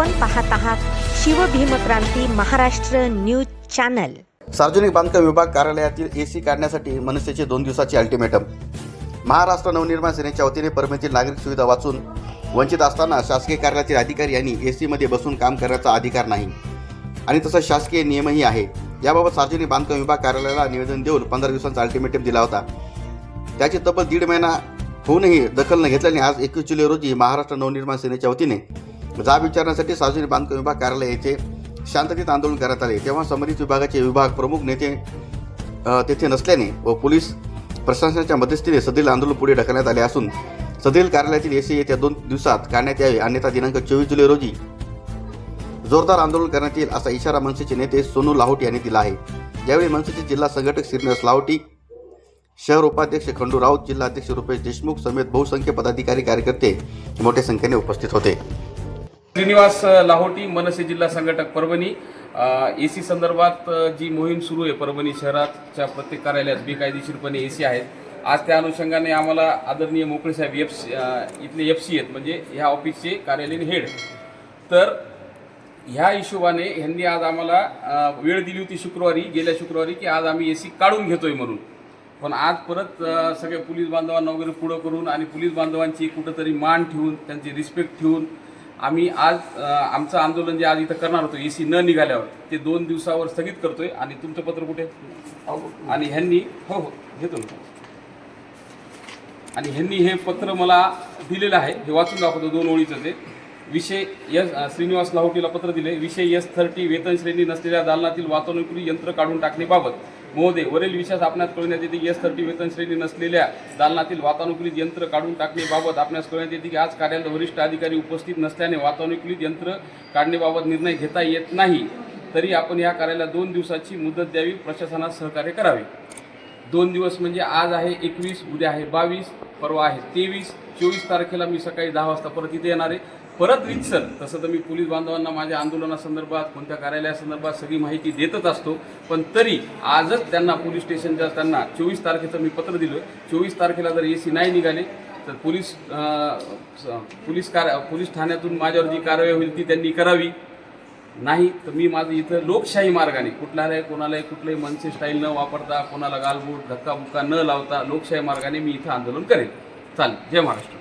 आपण पाहत आहात शिवभीमक्रांती महाराष्ट्र न्यूज चॅनल. सार्वजनिक बांधकाम विभाग कार्यालयातील एसी काढण्यासाठी मनसेचे दोन दिवसाचे अल्टिमेटम. महाराष्ट्र नवनिर्माण सेनेच्या वतीने परभणीतील नागरिक सुविधा वाचून वंचित असताना शासकीय कार्यालयातील अधिकारी यांनी एसीमध्ये बसून काम करण्याचा अधिकार नाही. आणि तसा शासकीय नियमही आहे. याबाबत सार्वजनिक बांधकाम विभाग कार्यालयाला निवेदन देऊन पंधरा दिवसांचा अल्टिमेटम दिला होता. त्याची तब्बल दीड महिना होऊनही दखल न घेतल्याने आज एकवीस जुलै रोजी महाराष्ट्र नवनिर्माण सेनेच्या वतीने जाब विचारण्यासाठी सार्वजनिक बांधकाम विभाग कार्यालय येथे शांततेत आंदोलन करण्यात आले. तेव्हा संबंधित विभागाचे विभाग प्रमुख नेते तेथे नसल्याने व पोलीस प्रशासनाच्या मध्यस्थीने सदील आंदोलन पुढे ढकलण्यात आले असून सदील कार्यालयातील एसी येत्या दोन दिवसात काढण्यात यावे. अन्यथा दिनांक चोवीस जुलै रोजी जोरदार आंदोलन करण्यात येईल असा इशारा मनसेचे नेते सोनू लाहोटी यांनी दिला आहे. यावेळी मनसेचे जिल्हा संघटक श्रीनिवास लाहोटी शहर उपाध्यक्ष खंडू राऊत जिल्हा अध्यक्ष रुपेश देशमुख समेत बहुसंख्य पदाधिकारी कार्यकर्ते मोठ्या संख्येने उपस्थित होते. श्रीनिवास लाहोटी मनसे जिल्हा संघटक परभणी. ए सी संदर्भात जी मोहीम सुरू आहे परभणी शहराच्या प्रत्येक कार्यालयात बेकायदेशीरपणे ए सी आहेत. आज त्या अनुषंगाने आम्हाला आदरणीय मोकळे साहेब एफ सी इथले एफ सी आहेत म्हणजे ह्या ऑफिसचे कार्यालयीन हेड. तर ह्या हिशोबाने ह्यांनी आज आम्हाला वेळ दिली होती शुक्रवारी गेल्या शुक्रवारी की आज आम्ही ए सी काढून घेतोय म्हणून. पण आज परत सगळ्या पोलीस बांधवांना वगैरे पुढं करून आणि पोलीस बांधवांची कुठंतरी मान ठेवून त्यांची रिस्पेक्ट ठेवून आम्ही आज आमचं आंदोलन जे आज इथं करणार होतो ए सी न निघाल्यावर ते दोन दिवसावर स्थगित करतोय. आणि तुमचं पत्र कुठे? आणि ह्यांनी हो हो घेतो आणि ह्यांनी हे पत्र मला दिलेलं आहे. हे वाचून दाखवतो दोन ओळीचं ते. विषय यस श्रीनिवास लाहोटीला पत्र दिले विषय यस थर्टी वेतन श्रेणी नसलेल्या दालनातील वातानुकूलित यंत्र काढून टाकण्याबाबत महोदय वरील विषयास आपणास कळण्यात येते की एस थर्टी वेतन श्रेणी नसलेल्या दालनातील वातानुकूलित यंत्र काढून टाकण्याबाबत आपणास कळण्यात येते की आज कार्यालयात वरिष्ठ अधिकारी उपस्थित नसल्याने वातानुकूलित यंत्र काढण्याबाबत निर्णय घेता येत नाही. तरी आपण या कार्याला दोन दिवसाची मुदत द्यावी प्रशासनास सहकार्य करावे. दोन दिवस म्हणजे आज आहे एकवीस उद्या आहे बावीस परवा आहे तेवीस. चोवीस तारखेला मी सकाळी दहा वाजता परत इथे येणार आहे. परत रितसर तसं तर मी पोलीस बांधवांना माझ्या आंदोलनासंदर्भात कोणत्या कार्यालयासंदर्भात सगळी माहिती देतच असतो. पण तरी आजच त्यांना पोलीस स्टेशनच्या त्यांना चोवीस तारखेचं मी पत्र दिलं. चोवीस तारखेला जर ए सी नाही निघाले तर पोलीस स- पोलीस कार पोलीस ठाण्यातून माझ्यावर जी कारवाई होईल ती त्यांनी करावी. नाही तर मी माझं इथं लोकशाही मार्गाने कुठल्याही कोणालाही कुठलंही मनसे स्टाईल न वापरता कोणाला गालबोट धक्काबुक्का न लावता लोकशाही मार्गाने मी इथं आंदोलन करेन. चालेल. जय महाराष्ट्र.